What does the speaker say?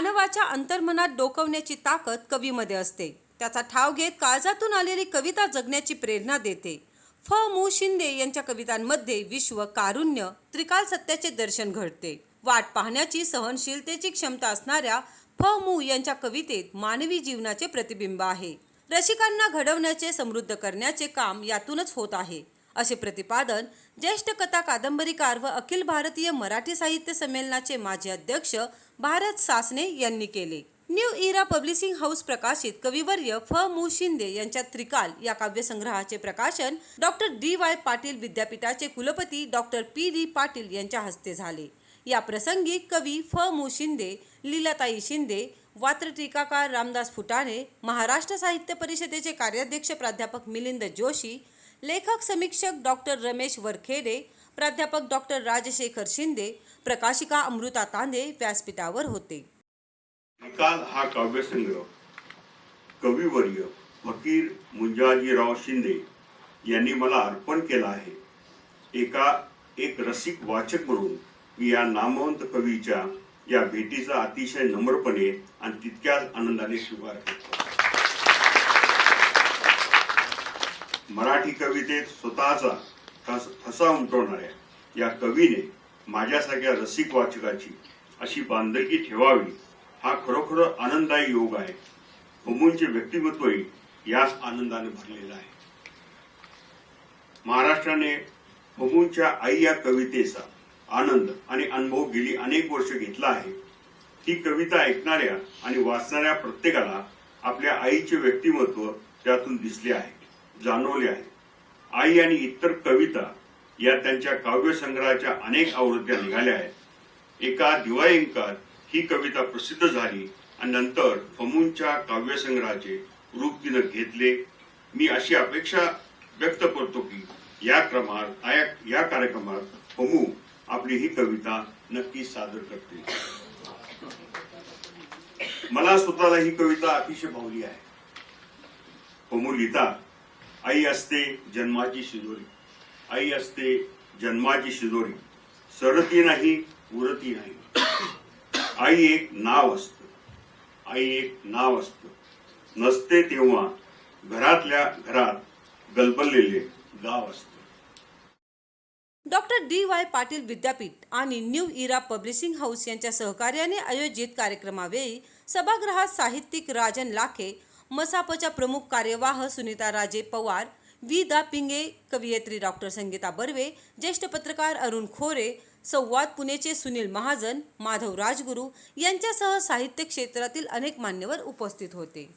मानवाच्या अंतर्मनात डोकवण्याची ताकद कवीमध्ये असते. त्याचा ठाव घेत काळजातून आलेली कविता जगण्याची प्रेरणा देते. फ. मु. शिंदे यांच्या कवितांमध्ये विश्व कारुण्य त्रिकाल सत्याचे दर्शन घडते. वाट पाहण्याची सहनशीलतेची क्षमता असणाऱ्या फ. मु. यांच्या कवितेत मानवी जीवनाचे प्रतिबिंब आहे. रसिकांना घडवण्याचे समृद्ध करण्याचे काम यातूनच होत आहे. असे प्रतिपादन ज्येष्ठ कथा कादंबरीकार व अखिल भारतीय मराठी साहित्य संमेलनाचे माजी अध्यक्ष भारत सासने यांनी केले. न्यू इरा पब्लिशिंग हाऊस प्रकाशित कविवर्य फ. मु. शिंदे यांच्या त्रिकाल या काव्यसंग्रहाचे प्रकाशन डॉक्टर डी. वाय. पाटील विद्यापीठाचे कुलपती डॉक्टर पी. डी. पाटील यांच्या हस्ते झाले. या प्रसंगी कवी फ. मु. शिंदे लीलाताई शिंदे वात्र टीकाकार रामदास फुटाणे महाराष्ट्र साहित्य परिषदेचे कार्याध्यक्ष प्राध्यापक मिलिंद जोशी लेखक समीक्षक डॉक्टर रमेश वरखेडे प्राध्यापक डॉक्टर राजशेखर शिंदे प्रकाशिका अमृता तांदे व्यासपीठावर होते. निकाल हा काव्यसंग्रह कविवर्य फकीर मुंजाजीराव शिंदे यांनी मला अर्पण केला आहे. एका एक रसिक वाचक म्हणून मी या नामवंत कवीच्या या भेटीचा अतिशय नम्रपणे आणि तितक्याच आनंदाने स्वीकार करतो. मराठी कवितेत स्वतःचा ठसा उमटवणाऱ्या या कवीने माझ्यासारख्या रसिक वाचकाची अशी बांधकी ठेवावी हा खरोखर आनंददायी योग आहे. होमूंचे व्यक्तिमत्वही याच आनंदाने भरलेलं आहे. महाराष्ट्राने होमूंच्या आई या कवितेचा आनंद आणि अनुभव गेली अनेक वर्ष घेतला आहे. ही कविता ऐकणाऱ्या आणि वाचणाऱ्या प्रत्येकाला आपल्या आईचे व्यक्तिमत्व त्यातून दिसले आहे. जाणवले आहे आई आणि इतर कविता या त्यांच्या काव्यसंग्रहाच्या अनेक आवृत्त्या निघाल्या आहेत. एका दिवाळी ही कविता प्रसिद्ध झाली आणि नंतर फमूंच्या काव्यसंग्रहाचे रूप तिनं घेतले. मी अशी अपेक्षा व्यक्त करतो की या क्रमात या- या कार्यक्रमात फमू आपली ही कविता नक्की सादर करते. मला स्वतःला ही कविता अतिशय भावली आहे. फमू लिहितात आई असते जन्माची शिदोरी. आई असते जन्माची शिदोरी. सरती नाही उरती नाही. आई एक नाव असत. आई एक नाव असत. नसते तेव्हा घरातल्या घरात गलबललेले गाव असत. डॉक्टर डी वाय पाटील विद्यापीठ आणि न्यू इरा पब्लिशिंग हाऊस यांच्या सहकार्याने आयोजित कार्यक्रमावेळी सभागृहात साहित्यिक राजन लाखे मसापच्या प्रमुख कार्यवाह सुनीता राजे पवार वि दा पिंगे कवयित्री डॉक्टर संगीता बर्वे ज्येष्ठ पत्रकार अरुण खोरे संवाद पुणेचे सुनील महाजन माधव राजगुरू यांच्यासह साहित्य क्षेत्रातील अनेक मान्यवर उपस्थित होते.